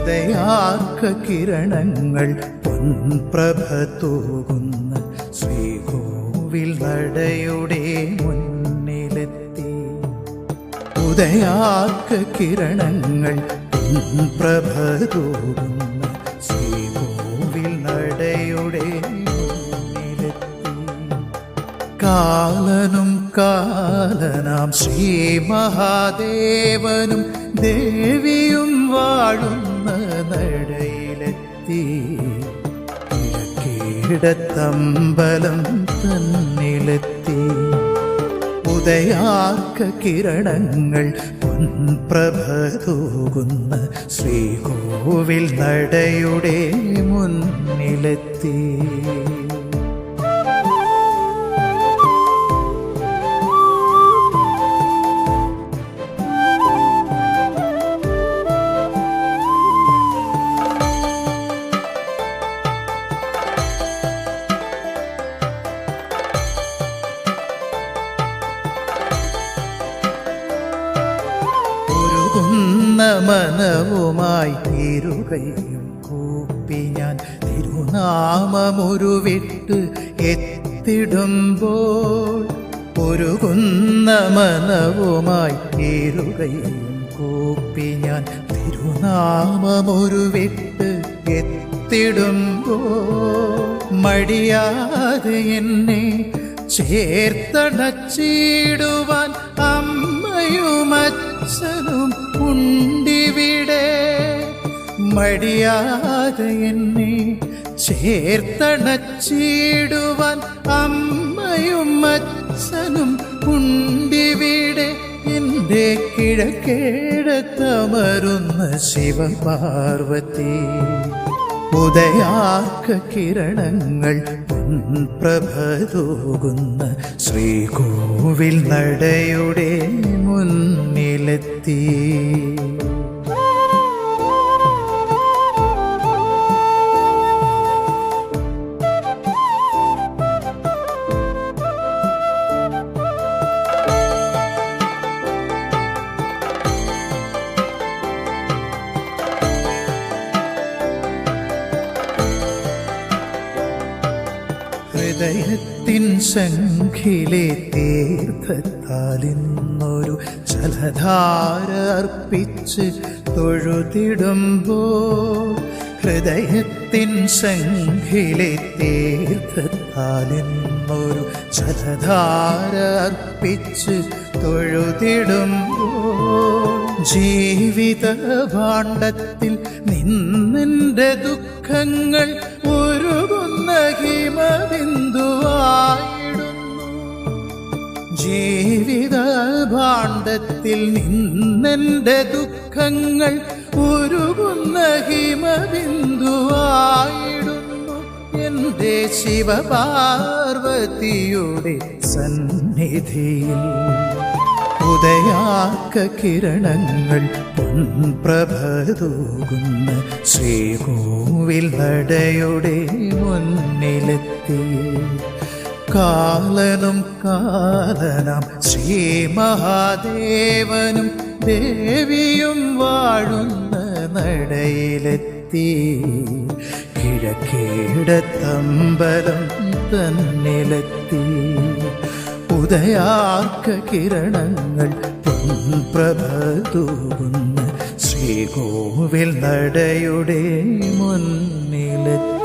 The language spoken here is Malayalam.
ഉദയാർക്ക കിരണങ്ങൾ പൊൻപ്രഭ തൂകുന്ന ശ്രീകോവിൽ നടയുടെ മുന്നിലെത്തി. ഉദയാർക്ക കിരണങ്ങൾ പൊൻപ്രഭ തൂകുന്ന ശ്രീകോവിൽ നടയുടെ മുന്നിലെത്തി. കാലനും കാലനാം ശ്രീ മഹാദേവനും ദേവിയും വാഴുന്ന നടയിലെത്തി. കിഴക്കേടത്തമ്പലം തന്നിലെത്തി. ഉദയാർക്ക കിരണങ്ങൾ പൊൻപ്രഭ ശ്രീകോവിൽ നടയുടെ മുന്നിലെത്തി. മനവുമായി തീരുകയും കൂപ്പി ഞാൻ തിരുനാമമുരുവിട്ട് എത്തിടുമ്പോൾ ഉരുകുന്ന മനവുമായി തീരുകയും കൂപ്പി ഞാൻ തിരുനാമമുരുവിട്ട് എത്തിടുമ്പോൾ മടിയാതെ എന്നെ ചേർത്തടച്ചിടുവാൻ അമ്മയും അച്ഛനും ഉണ്ടിവിടെ മടിയാതെ എന്നെ ചേർത്തണച്ചിടുവാൻ അമ്മയും അച്ഛനും ഉണ്ടിവിടെ എന്റെ കിഴക്കേടത്തമരുന്ന ശിവപാർവതി. ഉദയാർക്ക കിരണങ്ങൾ പ്രഭതോകുന്ന ശ്രീകോവിൽ നടയുടെ മുന്നിലെത്തി. ഹൃദയത്തിൻ ശംഖിലെ തീർത്ഥത്താലിന്നൊരു ജലധാര അർപ്പിച്ച് തൊഴുതിടുമ്പോൾ ഹൃദയത്തിൻ ശംഖിലെ തീർത്ഥത്താലിന്നൊരു ജലധാര അർപ്പിച്ച് തൊഴുതിടുമ്പോൾ ജീവിത ഭാണ്ഡത്തിൽ നിന്നെന്റെ ദുഃഖങ്ങൾ ഹിമബിന്ദുവായിടുന്നു ജീവിത ഭാണ്ഡത്തിൽ നിന്നെന്റെ ദുഃഖങ്ങൾ ഉരുകുന്ന ഹിമബിന്ദുവായിടുന്നു. എന്റെ ശിവപാർവതിയുടെ സന്നിധിയിൽ ഉദയാക്ക കിരണങ്ങൾ പൊൻപ്രഭ തൂകുന്ന ശ്രീകോവിൽ നടയുടെ മുന്നിലെത്തി. കാലനും കാലനം ശ്രീ മഹാദേവനും ദേവിയും വാഴുന്ന നടയിലെത്തി. കിഴക്കേടത്തമ്പലം തന്നിലെത്തി. ഉദയാർക്ക കിരണങ്ങൾ ശ്രീകോവിൽ നടയുടെ മുന്നിലെത്തി